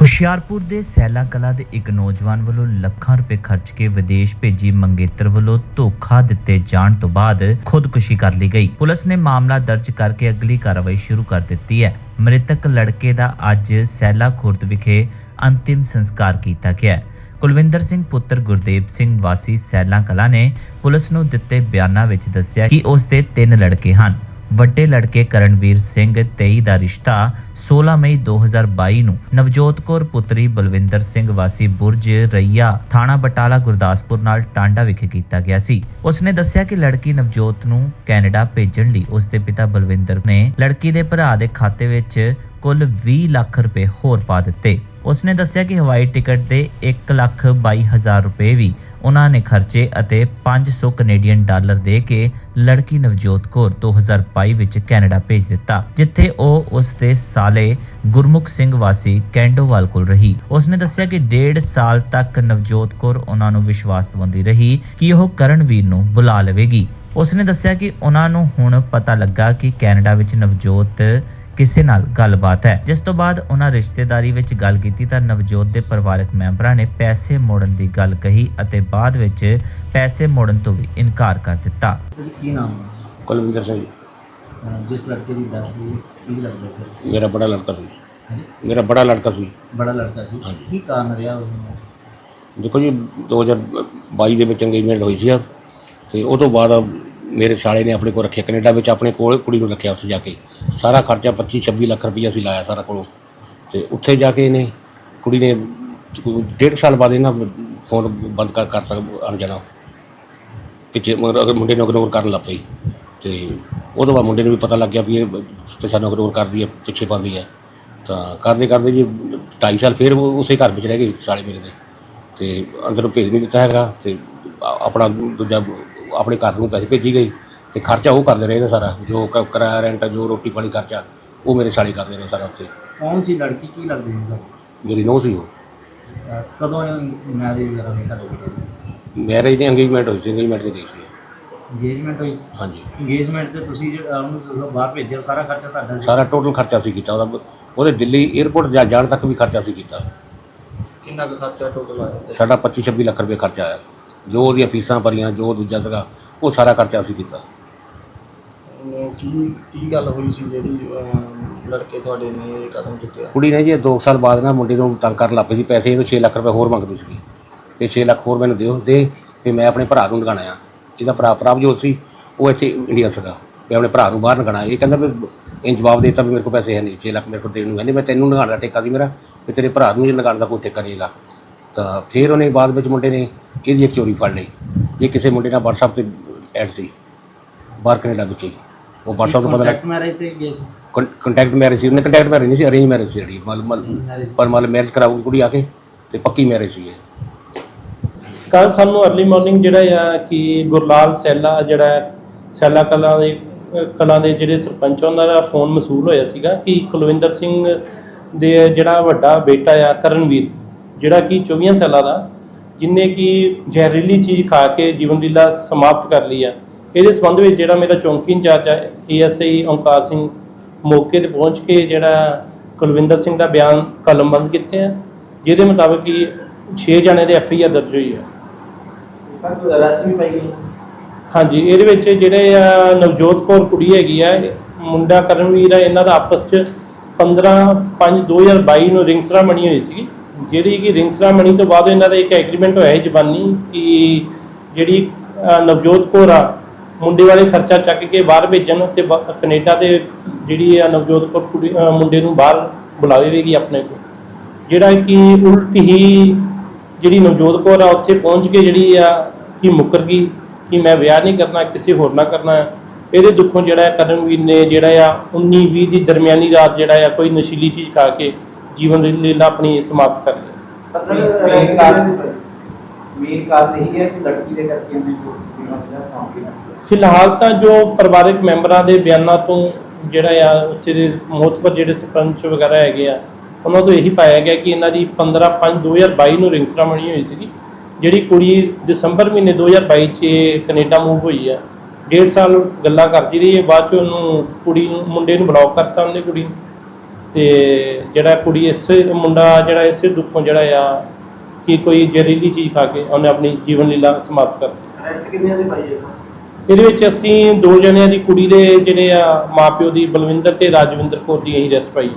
ਹੁਸ਼ਿਆਰਪੁਰ ਦੇ ਸੈਲਾ ਕਲਾ ਦੇ ਇੱਕ ਨੌਜਵਾਨ ਵੱਲੋਂ ਲੱਖਾਂ ਰੁਪਏ ਖਰਚ ਕੇ ਵਿਦੇਸ਼ ਭੇਜੀ ਮੰਗੇਤਰ ਵੱਲੋਂ ਧੋਖਾ ਦਿੱਤੇ ਜਾਣ ਤੋਂ ਬਾਅਦ ਖੁਦਕੁਸ਼ੀ ਕਰ ਲਈ ਗਈ। ਪੁਲਿਸ ਨੇ ਮਾਮਲਾ ਦਰਜ ਕਰਕੇ ਅਗਲੀ ਕਾਰਵਾਈ ਸ਼ੁਰੂ ਕਰ ਦਿੱਤੀ ਹੈ। ਮ੍ਰਿਤਕ ਲੜਕੇ ਦਾ ਅੱਜ ਸੈਲਾ ਖੁਰਦ ਵਿਖੇ ਅੰਤਿਮ ਸੰਸਕਾਰ ਕੀਤਾ ਗਿਆ ਕੁਲਵਿੰਦਰ ਸਿੰਘ ਪੁੱਤਰ ਗੁਰਦੇਵ ਸਿੰਘ ਵਾਸੀ ਸੈਲਾ ਕਲਾ ਨੇ ਪੁਲਿਸ ਨੂੰ ਦਿੱਤੇ ਬਿਆਨਾਂ ਵਿੱਚ ਦੱਸਿਆ ਕਿ ਉਸ ਦੇ ਤਿੰਨ ਲੜਕੇ ਹਨ। ਵੱਡੇ ਲੜਕੇ ਕਰਨਵੀਰ ਸਿੰਘ 23 ਦਾ ਰਿਸ਼ਤਾ 16 ਮਈ 2022 ਨੂੰ। ਨਵਜੋਤ ਕੌਰ ਪੁੱਤਰੀ ਬਲਵਿੰਦਰ ਸਿੰਘ ਵਾਸੀ ਬੁਰਜ ਰਈਆ ਥਾਣਾ ਬਟਾਲਾ ਗੁਰਦਾਸਪੁਰ ਨਾਲ ਟਾਂਡਾ ਵਿਖੇ ਕੀਤਾ ਗਿਆ ਸੀ। ਉਸਨੇ ਦੱਸਿਆ ਕਿ ਲੜਕੀ ਨਵਜੋਤ ਨੂੰ ਕੈਨੇਡਾ ਭੇਜਣ ਲਈ ਉਸਦੇ ਪਿਤਾ ਬਲਵਿੰਦਰ ਨੇ ਲੜਕੀ ਦੇ ਭਰਾ ਦੇ ਖਾਤੇ ਵਿੱਚ ਕੁੱਲ 20 ਲੱਖ ਰੁਪਏ ਹੋਰ ਪਾ ਦਿੱਤੇ। ਉਸਨੇ ਦੱਸਿਆ ਕਿ ਹਵਾਈ ਟਿਕਟ ਦੇ 1 ਲੱਖ 22 ਹਜ਼ਾਰ ਰੁਪਏ ਵੀ ਉਹਨਾਂ ਨੇ ਖਰਚੇ ਅਤੇ 500 ਕੈਨੇਡੀਅਨ ਡਾਲਰ ਦੇ ਕੇ ਲੜਕੀ ਨਵਜੋਤ ਕੌਰ 2022 ਵਿੱਚ ਕੈਨੇਡਾ ਭੇਜ ਦਿੱਤਾ, ਜਿੱਥੇ ਉਹ ਉਸ ਦੇ ਸਾਲੇ ਗੁਰਮੁਖ ਸਿੰਘ ਵਾਸੀ ਕੈਂਡੋਵਾਲ ਕੋਲ ਰਹੀ। ਉਸਨੇ ਦੱਸਿਆ ਕਿ ਡੇਢ ਸਾਲ ਤੱਕ ਨਵਜੋਤ ਕੌਰ ਉਹਨਾਂ ਨੂੰ ਵਿਸ਼ਵਾਸ ਦਿਵਾਉਂਦੀ ਰਹੀ ਕਿ ਉਹ ਕਰਨਵੀਰ ਨੂੰ ਬੁਲਾ ਲਵੇਗੀ। ਉਸਨੇ ਦੱਸਿਆ ਕਿ ਉਹਨਾਂ ਨੂੰ ਹੁਣ ਪਤਾ ਲੱਗਾ ਕਿ ਕੈਨੇਡਾ ਵਿੱਚ ਨਵਜੋਤ ਕਿਸੇ ਨਾਲ ਗੱਲਬਾਤ ਹੈ। ਜਿਸ ਤੋਂ ਬਾਅਦ ਉਹਨਾਂ ਰਿਸ਼ਤੇਦਾਰੀ ਵਿੱਚ ਗੱਲ ਕੀਤੀ ਤਾਂ ਨਵਜੋਤ ਦੇ ਪਰਿਵਾਰਕ ਮੈਂਬਰਾਂ ਨੇ ਪੈਸੇ ਮੋੜਨ ਦੀ ਗੱਲ ਕਹੀ ਅਤੇ ਬਾਅਦ ਵਿੱਚ ਪੈਸੇ ਮੋੜਨ ਤੋਂ ਵੀ ਇਨਕਾਰ ਕਰ ਦਿੱਤਾ। ਤੁਹਾਡੀ ਕੀ ਨਾਮ ਹੈ? ਕੁਲਵਿੰਦਰ ਸਿੰਘ ਜੀ, ਅਹ ਜਿਸ ਲੜਕੇ ਦੀ ਡੈਥ ਹੋਈ ਕੀ ਲੱਗਦਾ ਸਰ ਮੇਰਾ ਬੜਾ ਲੜਕਾ ਸੀ। ਹਾਂਜੀ? ਮੇਰਾ ਬੜਾ ਲੜਕਾ ਸੀ। ਬੜਾ ਲੜਕਾ ਸੀ। ਹਾਂਜੀ। ਕੀ ਕਾਰਨ ਰਿਹਾ ਉਸ ਨੂੰ? ਦੇਖੋ ਜੀ 2022 ਦੇ ਵਿੱਚ ਅੰਗੇਜਮੈਂਟ ਹੋਈ ਸੀ ਤੇ ਉਹ ਤੋਂ ਬਾਅਦ ਮੇਰੇ ਸਾਲੇ ਨੇ ਆਪਣੇ ਕੋਲ ਰੱਖਿਆ, ਕੈਨੇਡਾ ਵਿੱਚ ਆਪਣੇ ਕੋਲ ਕੁੜੀ ਨੂੰ ਰੱਖਿਆ ਉੱਥੇ ਜਾ ਕੇ। ਸਾਰਾ ਖਰਚਾ 25 26 ਲੱਖ ਰੁਪਈਆ ਅਸੀਂ ਲਾਇਆ ਸਾਰਾ ਕੋਲੋਂ। ਤੇ ਉੱਥੇ ਜਾ ਕੇ ਇਹਨੇ ਕੁੜੀ ਨੇ ਡੇਢ ਸਾਲ ਬਾਅਦ ਇਹਨਾਂ ਫੋਨ ਬੰਦ ਕਰ ਕਰ ਸਕ ਅਣ ਜਾਣਾ। ਪਿੱਛੇ ਮੁੰਡੇ ਨੂੰ ਇਗਨੋਰ ਕਰਨ ਲੱਗ ਪਈ। ਤੇ ਉਹ ਤੋਂ ਬਾਅਦ ਮੁੰਡੇ ਨੂੰ ਵੀ ਪਤਾ ਲੱਗ ਗਿਆ ਵੀ ਇਹ ਤੇ ਸਾਨੂੰ ਇਗਨੋਰ ਕਰਦੀ ਹੈ, ਪਿੱਛੇ ਪਾਉਂਦੀ ਹੈ। ਤਾਂ ਕਰਦੇ ਕਰਦੇ ਜੀ 2.5 ਸਾਲ ਫਿਰ ਉਹ ਉਸੇ ਘਰ ਵਿੱਚ ਰਹਿ ਗਏ ਸਾਲੇ ਮੇਰੇ ਦੇ ਤੇ ਅੰਦਰੋਂ ਭੇਜ ਨਹੀਂ ਦਿੱਤਾ ਹੈਗਾ ਤੇ ਆਪਣਾ ਦੂਜਾ ਆਪਣੇ ਘਰ ਨੂੰ ਪੈਸੇ ਭੇਜੀ ਗਈ ਤੇ ਖਰਚਾ ਉਹ ਕਰਦੇ ਰਹੇ ਨੇ ਸਾਰਾ ਜੋ ਕ- ਕਿਰਾਇਆ ਰੈਂਟ ਜੋ ਰੋਟੀ ਪਾਣੀ ਖਰਚਾ ਉਹ ਮੇਰੇ ਸਾਲੇ ਕਰਦੇ ਨੇ ਸਾਰਾ ਉੱਥੇ। ਕੌਣ ਸੀ ਲੜਕੀ? ਕੀ ਲੱਗਦੀ ਸੀ ਸਰ ਮੇਰੀ ਨੋਹ ਸੀ ਉਹ। ਅਹ ਕਦੋਂ ਮੈਰਿਜ ਵਗੈਰਾ ਹੋਈ ਤੁਹਾਡੇ ਬੇਟੇ ਮੈਰਿਜ ਦੀ ਅੰਗੇਜਮੈਂਟ ਹੋਈ ਸੀ ਅੰਗੇਜਮੈਂਟ ਤੇ ਗਈ ਸੀ। ਇੰਗੇਜਮੈਂਟ ਹੋਈ ਸੀ? ਹਾਂਜੀ। ਇੰਗੇਜਮੈਂਟ ਤੇ ਤੁਸੀਂ ਜਿਹੜਾ ਉਹਨੂੰ ਜਦੋਂ ਬਾਹਰ ਭੇਜਿਆ ਸਾਰਾ ਖਰਚਾ ਤੁਹਾਡਾ ਸੀ? ਸਾਰਾ ਟੋਟਲ ਖਰਚਾ ਸੀ ਕੀਤਾ ਉਹਦਾ। ਉਹਦੇ ਦਿੱਲੀ 에ਅਰਪੋਰਟ ਜਾ ਜਾਣ ਤੱਕ ਵੀ ਖਰਚਾ ਸੀ ਕੀਤਾ। ਕਿੰਨਾ ਕੁ ਖਰਚਾ ਟੋਟਲ ਆਇਆ ਸਾਡਾ 25 26 ਲੱਖ ਰੁਪਏ ਖਰਚਾ ਆਇਆ। ਜੋ ਉਹਦੀਆਂ ਫੀਸਾਂ ਭਰੀਆਂ ਜੋ ਦੂਜਾ ਸੀਗਾ ਉਹ ਸਾਰਾ ਖਰਚਾ ਅਸੀਂ ਕੀਤਾ। ਅਮ ਕੀ ਕੀ ਗੱਲ ਹੋਈ ਸੀ ਜਿਹੜੀ ਅਮ ਲੜਕੇ ਤੁਹਾਡੇ ਨੇ ਇਹ ਕਦਮ ਚੁੱਕਿਆ? ਕੁੜੀ ਨੇ ਜੀ 2 ਸਾਲ ਬਾਅਦ ਨਾ ਮੁੰਡੇ ਨੂੰ ਤੰਗ ਕਰਨ ਲੱਗ ਪਈ ਸੀ। ਪੈਸੇ ਇਹ ਤੋਂ 6 ਲੱਖ ਰੁਪਏ ਹੋਰ ਮੰਗਦੀ ਸੀ ਤੇ 6 ਲੱਖ ਹੋਰ ਮੈਨੂੰ ਦਿਓ ਦੇ ਤੇ ਮੈਂ ਆਪਣੇ ਭਰਾ ਨੂੰ ਲਗਾਣਾ ਆ। ਇਹਦਾ ਭਰਾ ਪ੍ਰਭਜੋਤ ਸੀ ਉਹ ਇੱਥੇ ਇੰਡੀਆ ਸੀਗਾ। ਮੈਂ ਆਪਣੇ ਭਰਾ ਨੂੰ ਬਾਹਰ ਲਗਾਣਾ ਇਹ ਕਹਿੰਦਾ ਵੀ ਇਹ ਜਵਾਬ ਦੇਤਾ ਵੀ ਮੇਰੇ ਕੋਲ ਪੈਸੇ ਹੈ ਨਹੀਂ 6 ਲੱਖ ਮੇਰੇ ਕੋਲ ਦੇਣ ਨੂੰ ਹੈ ਨਹੀਂ ਮੈਂ ਤੈਨੂੰ ਲਗਾਉਣ ਦਾ ਠੇਕਾ ਸੀ ਮੇਰਾ ਤੇ ਤੇਰੇ ਭਰਾ ਨੂੰ ਲਗਾਉਣ ਦਾ ਕੋਈ ਠੇਕਾ ਨਹੀਂ ਹੈਗਾ ਤਾਂ ਫਿਰ ਉਹਨੇ ਬਾਅਦ ਵਿੱਚ ਮੁੰਡੇ ਨੇ ਇਹਦੀ ਇੱਕ ਚੋਰੀ ਫੜ ਲਈ। ਇਹ ਕਿਸੇ ਮੁੰਡੇ ਨਾਲ WhatsApp ਤੇ ਐਡ ਸੀ ਬਾਹਰ ਕੈਨੇਡਾ ਵਿੱਚ ਹੀ ਉਹ WhatsApp ਤੋਂ ਪਤਾ ਲੱਗ ਮੈਰਿਜ ਤੇ ਗਏ ਸੀ। ਕੰਟੈਕਟ ਮੈਰਿਜ ਸੀ ਉਹਨੇ ਕੰਟੈਕਟ ਮੈਰਿਜ ਨਹੀਂ ਸੀ ਅਰੇਂਜ ਮੈਰਿਜ ਸੀ ਜਿਹੜੀ ਮਲ ਮਲ Marriage। ਪਰ ਮਲ ਮੈਰਿਜ ਕਰਾਉਗੀ ਕੁੜੀ ਆ ਕੇ ਤੇ ਪੱਕੀ ਮੈਰਿਜ ਸੀ ਇਹ। ਕੱਲ ਸਾਨੂੰ ਅਰਲੀ ਮਾਰਨਿੰਗ ਜਿਹੜਾ ਆ ਕਿ ਗੁਰਲਾਲ ਸੈਲਾ ਜਿਹੜਾ ਹੈ, ਸੈਲਾ ਕਲਾਂ ਦੇ ਕਲਾਂ ਦੇ ਜਿਹੜੇ ਸਰਪੰਚ ਆ, ਉਹਨਾਂ ਦਾ ਫੋਨ ਮਸੂਲ ਹੋਇਆ ਸੀਗਾ ਕਿ ਕੁਲਵਿੰਦਰ ਸਿੰਘ ਦੇ ਜਿਹੜਾ ਵੱਡਾ ਬੇਟਾ ਆ, ਕਰਨਵੀਰ, ਜਿਹੜਾ ਕਿ 24 ਸਾਲਾਂ ਦਾ, ਜਿਨੇ ਕਿ ਜ਼ਹਿਰੀਲੀ ਚੀਜ਼ ਖਾ ਕੇ ਜੀਵਨ ਲੀਲਾ ਸਮਾਪਤ ਕਰ ਲਈ ਆ। ਇਹਦੇ ਸੰਬੰਧ ਵਿੱਚ ਜਿਹੜਾ ਮੇਰਾ ਚੌਂਕੀ ਇੰਚਾਰਜ ਹੈ ਏਐਸਆਈ ਓਮਕਾਰ ਸਿੰਘ ਮੌਕੇ ਤੇ ਪਹੁੰਚ ਕੇ ਜਿਹੜਾ ਕੁਲਵਿੰਦਰ ਸਿੰਘ ਦਾ ਬਿਆਨ ਕਲਮਬੰਦ ਕੀਤੇ ਆ, ਜਿਹਦੇ ਮੁਤਾਬਕ ਕਿ 6 ਜਣੇ ਦੇ ਐਫਆਈਆਰ ਦਰਜ ਹੋਈ ਆ। ਸਰ ਅਰੈਸਟ ਵੀ ਪਾਈ ਗਈ? ਹਾਂਜੀ, ਇਹਦੇ ਵਿੱਚ ਜਿਹੜੇ ਆ ਨਵਜੋਤ ਕੌਰ ਕੁੜੀ ਹੈਗੀ ਆ ਮੁੰਡਾ ਕਰਨਵੀਰ ਆ, ਇਹਨਾਂ ਦਾ ਆਪਸ ਚ 15 5 2022 ਨੂੰ ਰਿੰਗ ਸਰਾਮਣੀ ਹੋਈ ਸੀ ਜਿਹੜੀ ਕਿ ਰਿੰਗ ਸਰਾਮਣੀ ਤੋਂ ਬਾਅਦ ਇਹਨਾਂ ਦਾ ਇੱਕ ਐਗਰੀਮੈਂਟ ਹੋਇਆ ਹੈ ਜ਼ਬਾਨੀ ਕਿ ਜਿਹੜੀ ਨਵਜੋਤ ਕੌਰ ਆ, ਮੁੰਡੇ ਵਾਲੇ ਖਰਚਾ ਚੱਕ ਕੇ ਬਾਹਰ ਭੇਜਣ ਤੇ ਬ- ਕੈਨੇਡਾ ਤੇ ਜਿਹੜੀ ਆ ਨਵਜੋਤ ਕੌਰ ਕੁੜੀ ਮੁੰਡੇ ਨੂੰ ਬਾਹਰ ਬੁਲਾਵੇਗੀ ਆਪਣੇ ਕੋਲ। ਜਿਹੜਾ ਕਿ ਉਲਟ ਹੀ ਜਿਹੜੀ ਨਵਜੋਤ ਕੌਰ ਆ, ਉੱਥੇ ਪਹੁੰਚ ਕੇ ਜਿਹੜੀ ਆ, ਕਿ ਮੁੱਕਰ ਗਈ। ਕਿ ਮੈਂ ਵਿਆਹ ਨਹੀਂ ਕਰਨਾ ਕਿਸੇ ਹੋਰ ਨਾਲ ਕਰਨਾ। ਇਹਦੇ ਦੁੱਖੋਂ ਜਿਹੜਾ ਕਰਨਵੀਰ ਨੇ ਜਿਹੜਾ ਆ 19 20 ਦੀ ਦਰਮਿਆਨੀ ਰਾਤ ਜਿਹੜਾ ਆ ਕੋਈ ਨਸ਼ੀਲੀ ਚੀਜ਼ ਖਾ ਕੇ ਜੀਵਨ ਲੀਲਾ ਆਪਣੀ ਸਮਾਪਤ ਕਰ ਲਈ ਮੇਨ ਕਾਰਨ ਮੇਨ ਕਾਰਨ ਇਹ ਹੈ ਕਿ ਲੜਕੀ ਦੇ ਕਰਕੇ ਉਹਨੇ ਜੋ ਜੀਵਨ ਦਾ ਸਾਂਭ ਲਿਆ ਫਿਲਹਾਲ ਤਾਂ ਜੋ ਪਰਿਵਾਰਕ ਮੈਂਬਰਾਂ ਦੇ ਬਿਆਨਾਂ ਤੋਂ ਜਿਹੜਾ ਆ ਉੱਥੇ ਦੇ ਮੋਤਬਰ ਜਿਹੜੇ ਸਰਪੰਚ ਵਗੈਰਾ ਹੈਗੇ ਆ ਉਹਨਾਂ ਤੋਂ ਇਹੀ ਪਾਇਆ ਗਿਆ ਕਿ ਇਹਨਾਂ ਦੀ 15 5 2022 ਨੂੰ ਰਿੰਗ ਸਰਾਮਣੀ ਹੋਈ ਸੀਗੀ। ਜਿਹੜੀ ਕੁੜੀ ਦਸੰਬਰ ਮਹੀਨੇ 2022 ਚ ਕੈਨੇਡਾ ਮੂਵ ਹੋਈ ਆ ਡੇਢ ਸਾਲ ਗੱਲਾਂ ਕਰਦੀ ਰਹੀ ਹੈ ਬਾਅਦ ਚ ਉਹਨੂੰ ਕੁੜੀ ਨੂੰ ਮੁੰਡੇ ਨੂੰ ਬਲੌਕ ਕਰਤਾ ਉਹਨੇ ਕੁੜੀ ਨੂੰ। ਤੇ ਜਿਹੜਾ ਕੁੜੀ ਇਸ ਮੁੰਡਾ ਜਿਹੜਾ ਇਸੇ ਦੁੱਖੋਂ ਜਿਹੜਾ ਆ ਕਿ ਕੋਈ ਜ਼ਹਿਰੀਲੀ ਚੀਜ਼ ਖਾ ਕੇ ਉਹਨੇ ਆਪਣੀ ਜੀਵਨ ਲੀਲਾ ਸਮਾਪਤ ਕਰ ਦਿੱਤੀ। ਅਰੈਸਟ ਕਿੰਨੇ ਦੇ ਪਾਈ ਹੈ? ਇਹਦੇ ਵਿੱਚ ਅਸੀਂ ਦੋ ਜਣਿਆਂ ਦੀ ਕੁੜੀ ਦੇ ਜਿਹੜੇ ਆ ਮਾਪਿਓ ਦੀ ਬਲਵਿੰਦਰ ਤੇ ਰਾਜਵਿੰਦਰ ਕੌਰ ਦੀ ਅਸੀਂ ਰੈਸਟ ਪਾਈ